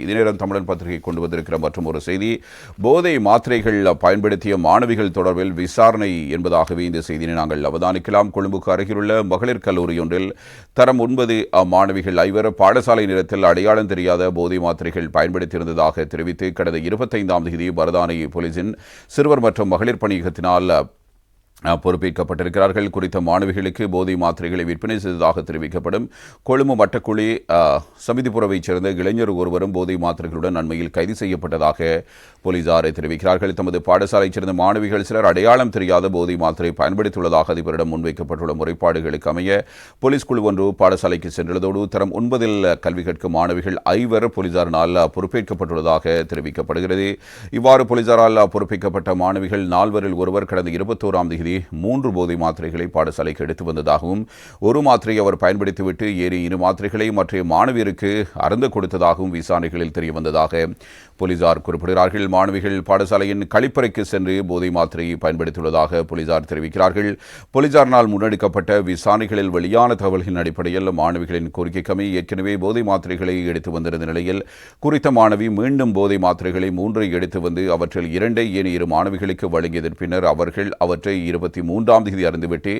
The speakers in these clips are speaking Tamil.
இதுநேரம் தமிழன் பத்திரிகை கொண்டு வந்திருக்கிற மற்றும் ஒரு செய்தி. போதை மாத்திரைகள் பயன்படுத்திய மாணவிகள் தொடர்பில் விசாரணை என்பதாகவே இந்த செய்தியை நாங்கள் அவதானிக்கலாம். கொழும்புக்கு அருகிலுள்ள மகளிர் கல்லூரி ஒன்றில் தரம் ஒன்பது மாணவிகள் ஐவர் பாடசாலை நேரத்தில் அடையாளம் தெரியாத போதை மாத்திரைகள் பயன்படுத்தியிருந்ததாக தெரிவித்து கடந்த இருபத்தைந்தாம் தேதி பரதானை போலீசின் சிறுவர் மற்றும் மகளிர் பணியகத்தினால் பொறுப்பேற்கப்பட்டிருக்கிறார்கள். குறித்த மாணவிகளுக்கு போதை மாத்திரைகளை விற்பனை செய்ததாக தெரிவிக்கப்படும். கொழும்பு மட்டக்குழி சமிதிபுரவைச் சேர்ந்த இளைஞர் ஒருவரும் போதை மாத்திரைகளுடன் அண்மையில் கைது செய்யப்பட்டதாக போலீசார் தெரிவிக்கிறார்கள். தமது பாடசாலையைச் சேர்ந்த மாணவிகள் சிலர் அடையாளம் தெரியாத போதை மாத்திரை பயன்படுத்தியுள்ளதாக அதிபரிடம் முன்வைக்கப்பட்டுள்ள முறைப்பாடுகளுக்கு அமைய போலீஸ் குழு ஒன்று பாடசாலைக்கு சென்றுள்ளதோடு தரம் ஒன்பதில் கல்வி கற்கும் மாணவிகள் ஐவர் போலீசாரினால் பொறுப்பேற்கப்பட்டுள்ளதாக தெரிவிக்கப்படுகிறது. இவ்வாறு போலீசாரால் பொறுப்பேற்கப்பட்ட மாணவிகள் நால்வரில் ஒருவர் கடந்த இருபத்தோராம் தேதி மூன்று போதை மாத்திரைகளை பாடசாலைக்கு எடுத்து வந்ததாகவும் ஒரு மாத்திரை அவர் பயன்படுத்திவிட்டு ஏறி இரு மாத்திரைகளை மற்ற மாணவியருக்கு அருந்து கொடுத்ததாகவும் விசாரணைகளில் தெரியவந்ததாக போலீசார் குறிப்பிடுகிறார்கள். மாணவிகள் பாடசாலையின் கழிப்பறைக்கு சென்று போதை மாத்திரையை பயன்படுத்தியுள்ளதாக போலீசார் தெரிவிக்கிறார்கள். போலீசாரினால் முன்னெடுக்கப்பட்ட விசாரணைகளில் வெளியான தகவல்களின் அடிப்படையில் மாணவிகளின் கோரிக்கைக்கமை ஏற்கனவே போதை மாத்திரைகளை எடுத்து வந்திருந்த நிலையில் குறித்த மாணவி மீண்டும் போதை மாத்திரைகளை மூன்றை எடுத்து வந்து அவற்றில் இரண்டை ஏனைய இரு மாணவிகளுக்கு வழங்கியதன் பின்னர் அவர்கள் அவற்றை இருபத்தி மூன்றாம் தேதி அறிந்துவிட்டு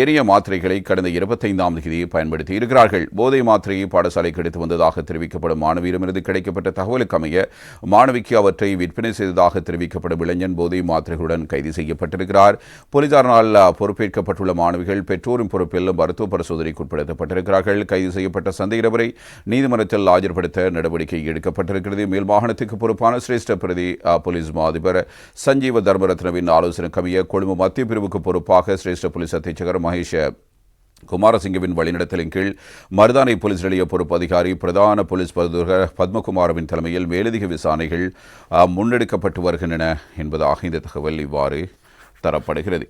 ஏனைய மாத்திரைகளை கடந்த இருபத்தைந்தாம் தேதி பயன்படுத்தி இருக்கிறார்கள். போதை மாத்திரையை பாடசாலைக்கு எடுத்து வந்ததாக தெரிவிக்கப்படும் மாணவியிடமிருந்து கிடைக்கப்பட்ட தகவலுக்கு அமைய மாணவிக்கு அவற்றை விற்பனை செய்ததாக தெரிவிக்கப்படும் இளைஞன் போதை மாத்திரைகளுடன் கைது செய்யப்பட்டிருக்கிறார். போலீசாரினால் பொறுப்பேற்கப்பட்டுள்ள மாணவிகள் பெற்றோரின் பொறுப்பில் மருத்துவ பரிசோதனைக்கு உட்படுத்தப்பட்டிருக்கிறார்கள். கைது செய்யப்பட்ட சந்தேகநபரை நீதிமன்றத்தில் ஆஜர்படுத்த நடவடிக்கை எடுக்கப்பட்டிருக்கிறது. மேல் மாகாணத்துக்கு பொறுப்பான சிரேஷ்ட பிரதி போலீஸ் மா அதிபர் சஞ்சீவ தர்மரத்னவின் ஆலோசனை கமிய கொழும்பு மத்திய பிரிவுக்கு பொறுப்பாக சிரேஷ்ட போலீஸ் அத்தீட்சகர் மகேஷ் குமாரசிங்கவின் வழிநடத்தலின் கீழ் மருதானை போலீஸ் நிலைய பொறுப்பு அதிகாரி பிரதான போலீஸ் பதுகர் பத்மகுமாரவின் தலைமையில் மேலதிக விசாரணைகள் முன்னெடுக்கப்பட்டு வருகின்றன என்பதாக இந்த தகவல் இவ்வாறு தரப்படுகிறது.